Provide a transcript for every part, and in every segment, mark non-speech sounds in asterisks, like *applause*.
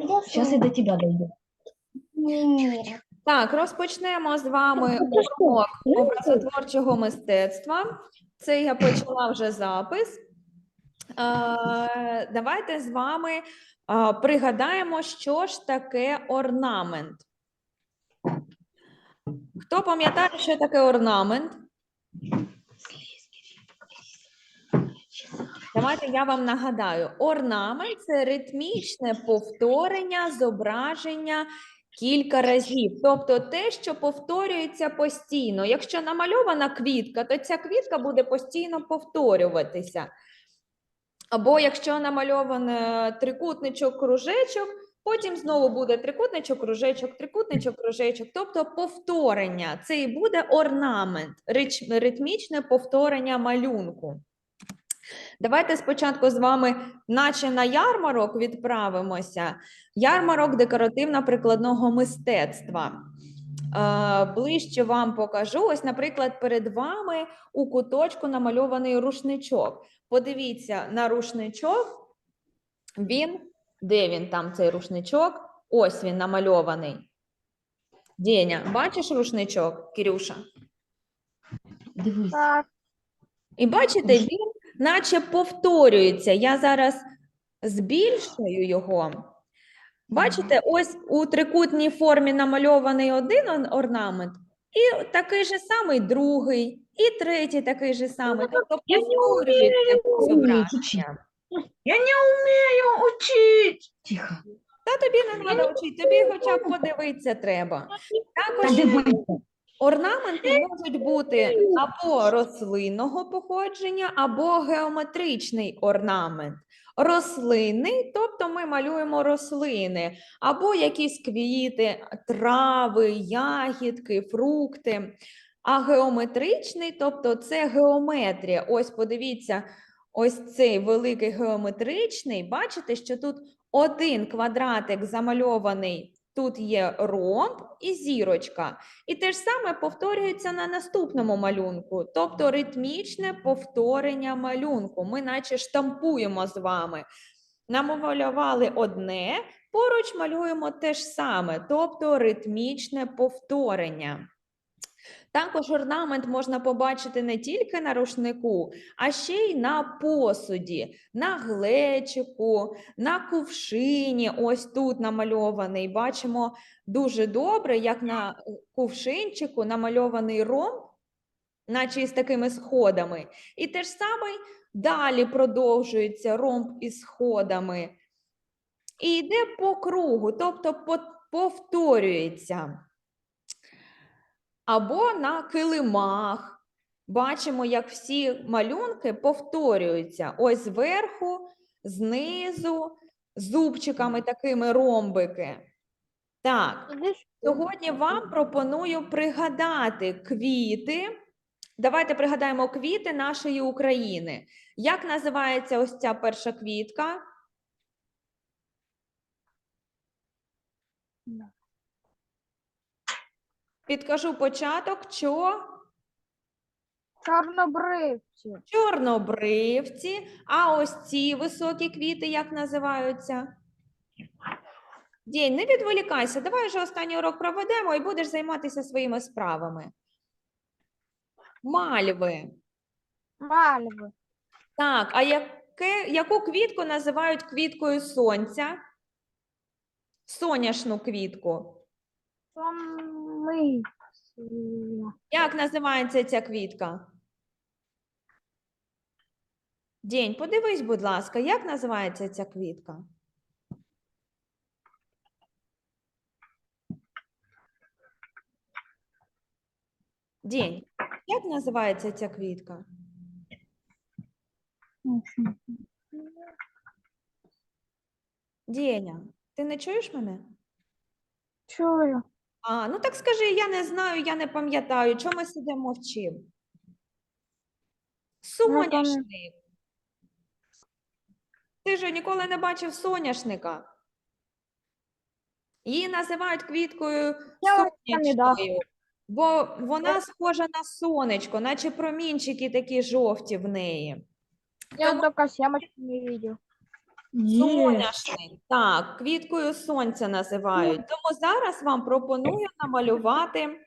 Сейчас и до тебя дойдет. Так, розпочнемо з вами урок образотворчого мистецтва. Це я почала вже запис. Е, Давайте з вами е, пригадаємо, що ж таке орнамент. Хто пам'ятає, що таке орнамент? Давайте я вам нагадаю. Орнамент це ритмічне повторення зображення кілька разів. Тобто те, що повторюється постійно. Якщо намальована квітка, то ця квітка буде постійно повторюватися. Або якщо намальований трикутничок, кружечок, потім знову буде трикутничок, кружечок, трикутничок, кружечок. Тобто повторення. Це і буде орнамент, ритмічне повторення малюнку. Давайте спочатку з вами, наче на ярмарок, відправимося. Ярмарок декоративно-прикладного мистецтва. Е, Ближче вам покажу. Ось, наприклад, перед вами у куточку намальований рушничок. Подивіться на рушничок. Він, де він там, цей рушничок? Ось він намальований. Деня, бачиш рушничок, Кирюша? Дивись. Так, І бачите, він наче повторюється. Я зараз збільшую його. Бачите, ось у трикутній формі намальований один орнамент, і такий же самий другий, і третій такий же самий. Тобто повторюється зображення. Я не умею учить. Тихо. Та тобі не треба вчити, тобі хоча б подивитися треба. Та Також. Орнаменти можуть бути або рослинного походження, або геометричний орнамент. Рослинний, тобто ми малюємо рослини, або якісь квіти, трави, ягідки, фрукти. А геометричний, тобто це геометрія. Ось подивіться, ось цей великий геометричний. Бачите, що тут один квадратик замальований. Тут є ромб і зірочка. І те ж саме повторюється на наступному малюнку, тобто ритмічне повторення малюнку. Ми наче штампуємо з вами. Намалювали одне, поруч малюємо те ж саме, тобто ритмічне повторення. Також орнамент можна побачити не тільки на рушнику, а ще й на посуді, на глечику, на кувшині. Ось тут намальований. Бачимо дуже добре, як на кувшинчику намальований ромб, наче із такими сходами. І те ж саме далі продовжується ромб із сходами. І йде по кругу, тобто повторюється. Або на килимах. Бачимо, як всі малюнки повторюються. Ось зверху, знизу, зубчиками такими ромбики. Так. Сьогодні вам пропоную пригадати квіти. Давайте пригадаємо квіти нашої України. Як називається ось ця перша квітка? Підкажу початок. Чо? Чорнобривці. Чорнобривці. А ось ці високі квіти як називаються? День, не відволікайся. Давай вже останній урок проведемо і будеш займатися своїми справами. Мальви. Мальви. Так, а яке, яку квітку називають квіткою сонця? Соняшну квітку. Помийці. Як називається ця квітка? День, подивись, будь ласка, як називається ця квітка? День, як називається ця квітка? Деня, ти не чуєш мене? Чую. А, ну так скажи, я не знаю, я не пам'ятаю, чому ми сидимо мовчимо? Соняшник. Ти ж ніколи не бачив соняшника. Її називають квіткою Я бо вона схожа на сонечко, наче промінчики такі жовті в неї. Я Тому- только семечки не видел. Соняшник. Так, квіткою сонця називають. Тому зараз вам пропоную намалювати, е,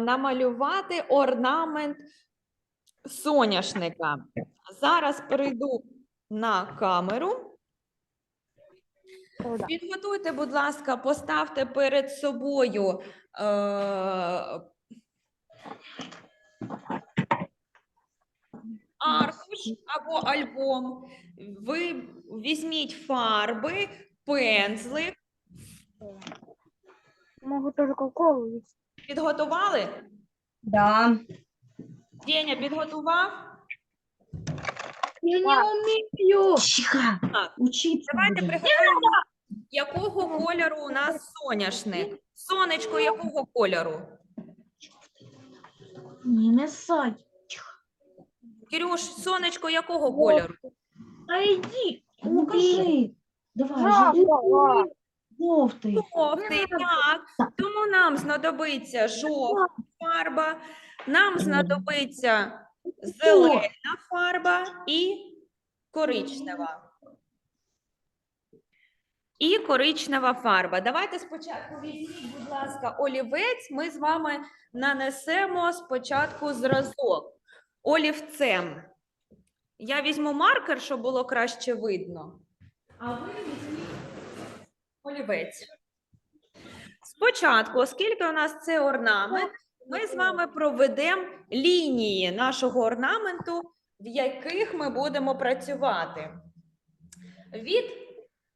намалювати орнамент соняшника. Зараз перейду на камеру. Підготуйте, будь ласка, поставте перед собою е, аркуш або альбом. Ви візьміть фарби, пензлик. Могу тоже колу есть. Підготували? Да. Деня підготував? Я не умею. Тихо. Так, Учиться Давайте будем. пригадаємо, якого кольору у нас соняшник. Сонечко якого кольору? Не мешай. Кирюш, сонечко якого кольору? А иди, укажи. Давай, Жовтого. жовтий. Жовтий. Жовтий, так. Тому нам знадобиться жовта фарба, нам знадобиться зелена фарба і коричнева. І коричнева фарба. Давайте спочатку візьміть, будь ласка, олівець. Ми з вами нанесемо спочатку зразок олівцем. Я візьму маркер, щоб було краще видно. А ви візьміть олівець. Спочатку, оскільки у нас це орнамент, ми з вами проведемо лінії нашого орнаменту, в яких ми будемо працювати. Від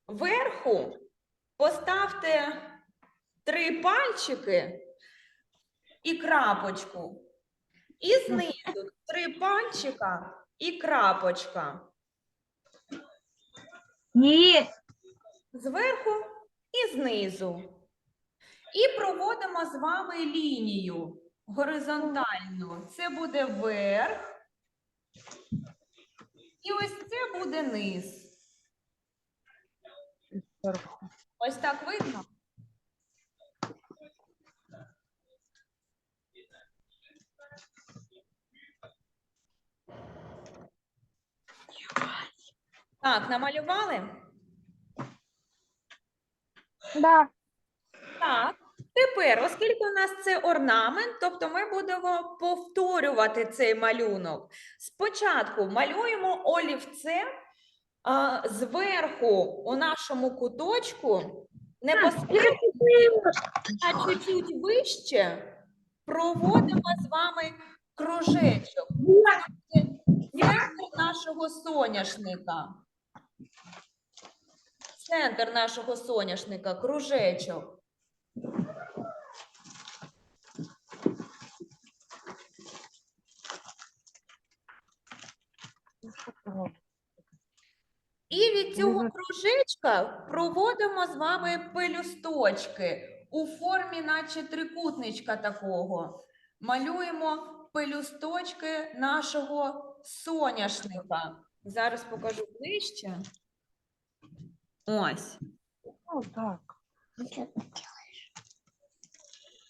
верху поставте три пальчики і крапочку. І знизу три пальчика і крапочка. Нет. зверху і знизу. І проводимо з вами лінію горизонтальну. Це буде верх. І ось це буде низ. Ось так видно? Так, намалювали? Да. Так, тепер, оскільки у нас це орнамент, тобто ми будемо повторювати цей малюнок. Спочатку малюємо олівце а, зверху у нашому куточку, не посередині, а чуть-чуть вище, проводимо з вами кружечок. Це Центр нашого соняшника. Центр нашого соняшника, кружечок. І від цього кружечка проводимо з вами пелюсточки у формі, наче трикутничка такого. Малюємо пелюсточки нашого соняшника. Зараз покажу ближче. Ось. Вот так.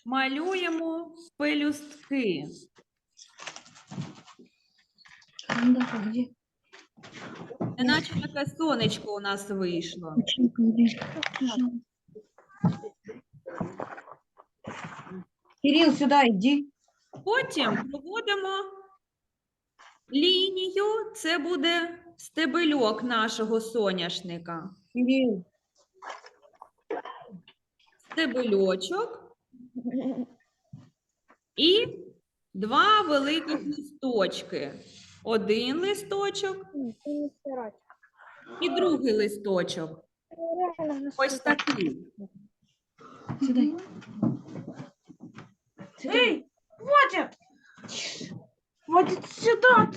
Малюємо пелюстки. Карандаш, а где? Неначе таке сонечко у нас вийшло. Кирилл, сюда иди. Потім проводимо лінію. Це буде стебельок нашого соняшника. Стебельочок і два великих листочки. Один листочок і другий листочок. Ось такий. Эй, хватит! Хватит сюда,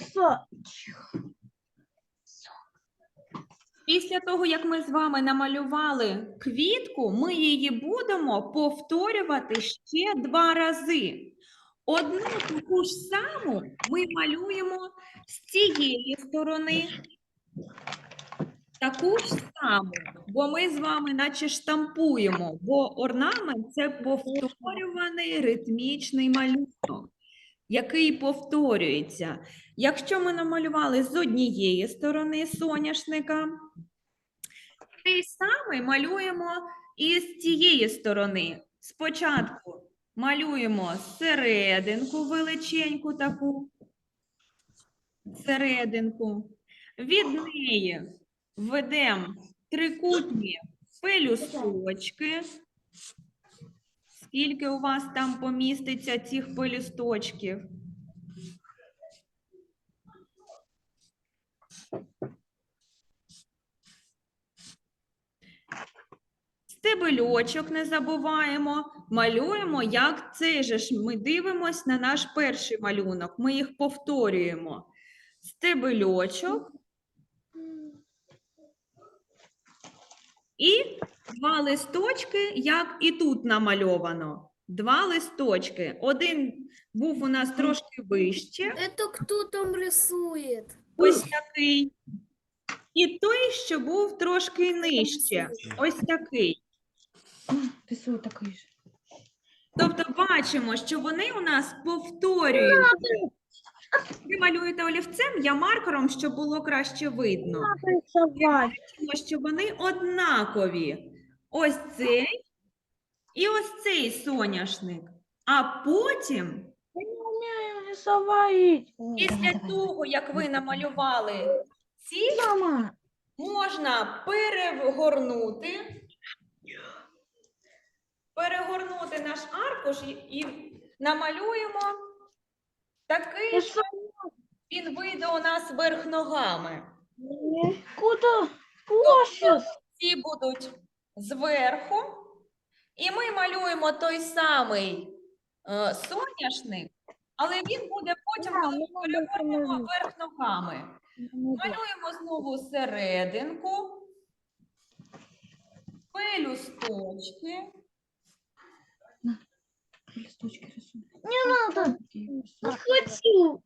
Після того, як ми з вами намалювали квітку, ми її будемо повторювати ще два рази. Одну таку ж саму ми малюємо з цієї сторони. Таку ж саму, бо ми з вами наче штампуємо, бо орнамент це повторюваний ритмічний малюнок. Який повторюється. Якщо ми намалювали з однієї сторони соняшника, той самий малюємо і з цієї сторони. Спочатку малюємо серединку величеньку таку, серединку. Від неї введемо трикутні пелюсточки. Скільки у вас там поміститься цих пелюсточків? Стебельочок не забуваємо, малюємо, як цей же ж. Ми дивимось на наш перший малюнок, ми їх повторюємо. Стебельочок і два листочки, як і тут намальовано. Два листочки. Один був у нас трошки вище, Это кто там рисует? ось такий. І той, що був трошки нижче, ось такий. Ти такий ж? Тобто бачимо, що вони у нас повторюються. Ви малюєте олівцем, я маркером, щоб було краще видно. Рисовать. Бачимо, що вони однакові. Ось цей і ось цей соняшник. А потім, після того, як ви намалювали ці, можна перегорнути, перегорнути наш аркуш і, і намалюємо такий, Рисовать. він вийде у нас верх ногами. Куда? Площадь. Ці будуть зверху, і ми малюємо той самий е, соняшник, але він буде потім, малюємо верх ногами. Малюємо знову серединку, пелюсточки. Листочки рисуй. Не надо. Такі. Хочу.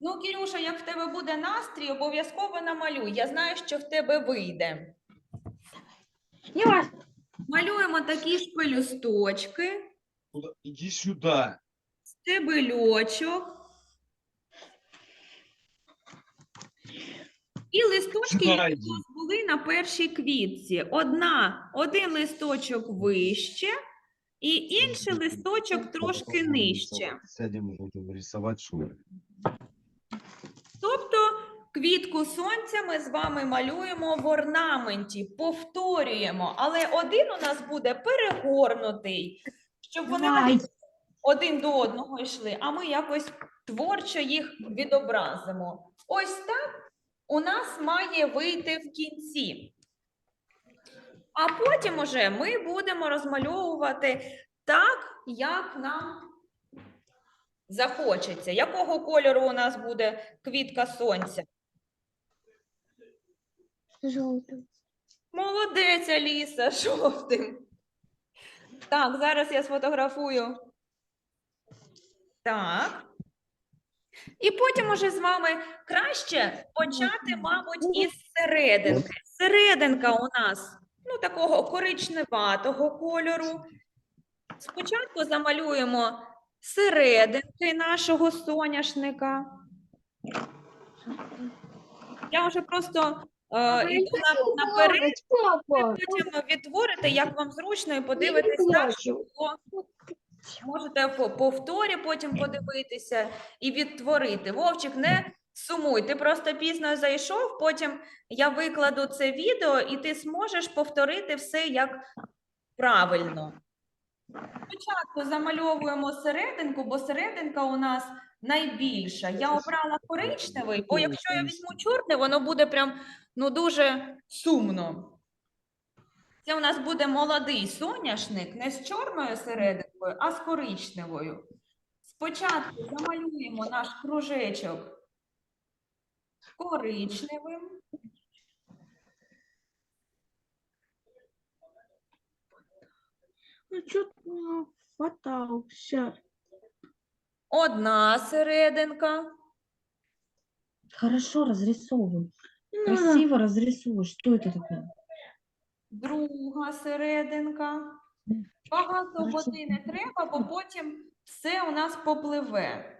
Ну, Кірюша, як в тебе буде настрій, обов'язково намалюй. Я знаю, що в тебе вийде. Не. Малюємо такі ж пелюсточки, Куда? Иди сюда. стебельочок. І листочки, які у нас були на першій квітці. Одна, один листочок вище, і інший листочок трошки нижче. Сядем, будем рисовать шнур. Тобто квітку сонця ми з вами малюємо в орнаменті, повторюємо, але один у нас буде перегорнутий, щоб вони Ай. один до одного йшли, а ми якось творчо їх відобразимо. Ось так у нас має вийти в кінці. А потім уже ми будемо розмальовувати так, як нам захочеться. Якого кольору у нас буде квітка сонця? Желтый. Молодець, Аліса, жовтим. Так, зараз я сфотографую. Так. І потім уже з вами краще почати, мабуть, із серединки. Серединка у нас ну, такого коричневатого кольору. Спочатку замалюємо серединки нашого соняшника. Я вже просто е, йду на, наперед. Ви потім відтворите, як вам зручно, і подивитесь так, що було. Можете по повторі потім подивитися і відтворити. Вовчик, не сумуй, ти просто пізно зайшов, потім я викладу це відео, і ти зможеш повторити все як правильно. Спочатку замальовуємо серединку, бо серединка у нас найбільша. Я обрала коричневий, бо якщо я візьму чорний, воно буде прям ну дуже сумно. Це у нас буде молодий соняшник не з чорною серединкою, а з коричневою. Спочатку замалюємо наш кружечок коричневим. Ну, что-то хватался. Одна серединка. Хорошо разрисовывай. Не надо. Красиво разрисовывай. Что это такое? друга серединка. Багато Хорошо. води не треба, бо потім все у нас попливе.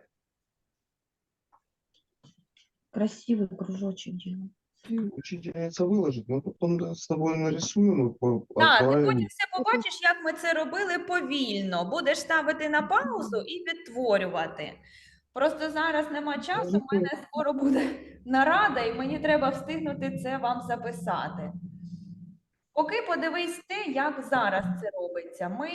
Красивый кружочек делал. Учительница выложит, мы потом да, с тобой нарисуем и по- Так, ти отправим. потім все побачиш, як ми це робили повільно. Будеш ставити на паузу і відтворювати. Просто зараз нема часу, в мене скоро буде *laughs* нарада, і мені треба встигнути це вам записати. Поки подивись те, як зараз це робиться. Ми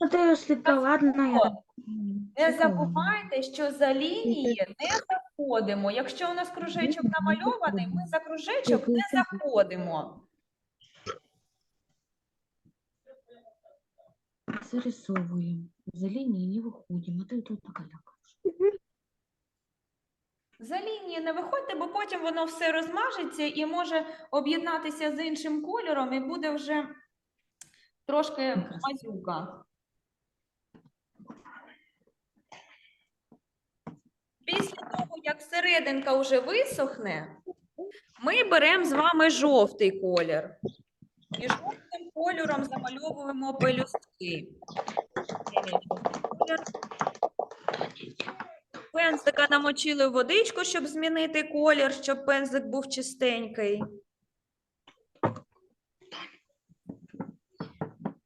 Ну ты если то ладно, я... О, Не забувайте, що за лінії не заходимо. Якщо у нас кружечок намальований, ми за кружечок не заходимо. Зарисовываем. За линии не выходим, а ты тут накаляка. За лінії не виходьте, бо потім воно все розмажеться і може об'єднатися з іншим кольором, і буде вже трошки мазюка. Після того, як серединка вже висохне, ми беремо з вами жовтий колір. І жовтим кольором замальовуємо пелюстки. Колір. Пензлика намочили водичку, щоб змінити колір, щоб пензлик був чистенький.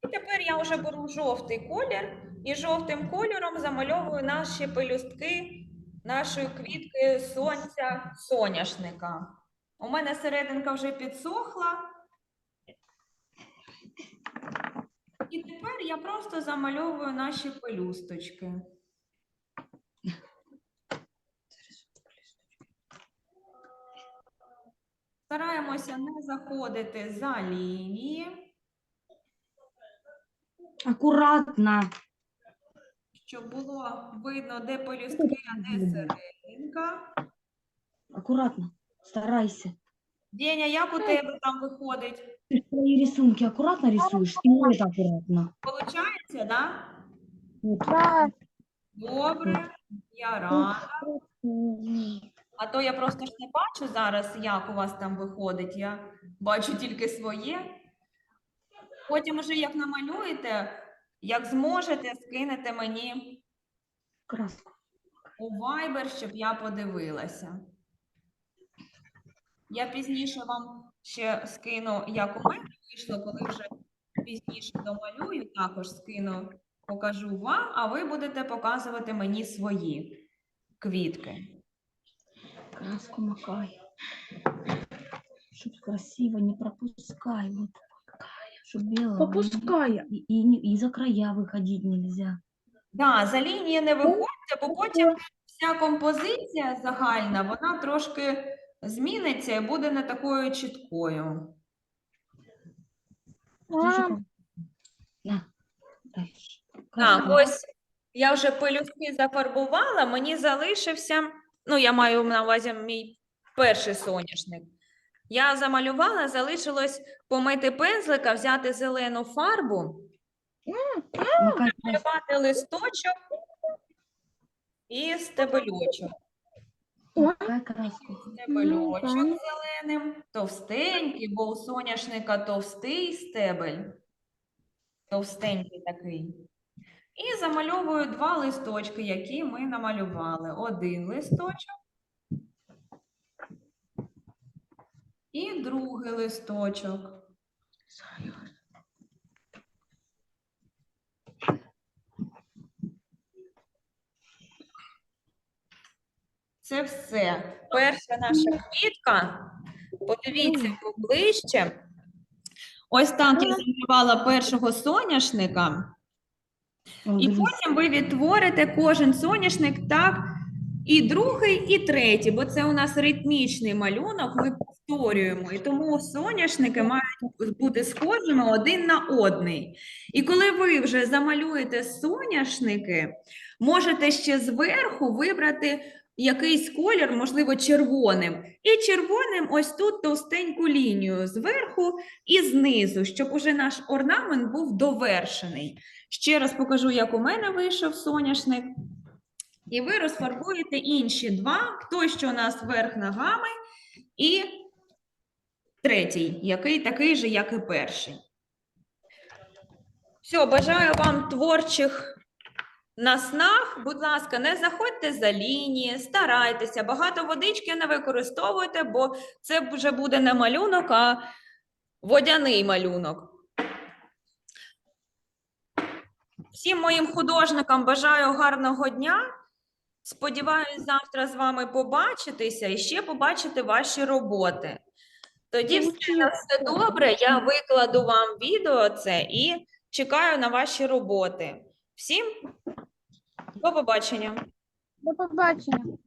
І тепер я вже беру жовтий колір і жовтим кольором замальовую наші пелюстки нашої квітки сонця соняшника. У мене серединка вже підсохла. І тепер я просто замальовую наші пелюсточки. Стараємося не заходити за лінії, Аккуратно. Щоб було видно, де пелюстки, а де серединка. Аккуратно. Старайся. Деня, як у тебе там виходить? Ты свои рисунки аккуратно рисуешь, и вот аккуратно. Получається, да? Вот. Добре, я рада. А то я просто ж не бачу зараз, як у вас там виходить. Я бачу тільки своє. Потім уже як намалюєте, як зможете, скинете мені Краску. у Viber, щоб я подивилася. Я пізніше вам ще скину, як у мене вийшло, коли вже пізніше домалюю, також скину, покажу вам, а ви будете показувати мені свої квітки. Краску макай. Чтоб красиво, не пропускай. Вот такая, чтоб белая. Попускай. И, и, и за края выходить нельзя. Да, за лінії не виходьте, бо потім вся композиція загальна, вона трошки зміниться і буде не такою чіткою. Краску. На. Дальше. Так, ось я вже пелюстки зафарбувала, мені залишився, ну, я маю на увазі мій перший соняшник. Я замалювала, залишилось помити пензлика, взяти зелену фарбу, Макай краску. малювати листочок і стебельочок. Стебельочок зеленим, товстенький, бо у соняшника товстий стебель. Товстенький такий. І замальовую два листочки, які ми намалювали. Один листочок і другий листочок. Це все. Перша наша квітка. Подивіться поближче. Ось так я замалювала першого соняшника. І потім ви відтворите кожен соняшник так, і другий, і третій, бо це у нас ритмічний малюнок, ми повторюємо, і тому соняшники мають бути схожими один на одний. І коли ви вже замалюєте соняшники, можете ще зверху вибрати якийсь колір, можливо, червоним. І червоним ось тут товстеньку лінію зверху і знизу, щоб уже наш орнамент був довершений. Ще раз покажу, як у мене вийшов соняшник. І ви розфарбуєте інші два, той, що у нас вверх ногами, і третій, який такий же, як і перший. Все, бажаю вам творчих на снах, будь ласка, не заходьте за лінії, старайтеся, багато водички не використовуйте, бо це вже буде не малюнок, а водяний малюнок. Всім моїм художникам бажаю гарного дня. Сподіваюсь, завтра з вами побачитися і ще побачити ваші роботи. Тоді все, на все добре. Я викладу вам відео це і чекаю на ваші роботи. Всім до побачення. До побачення.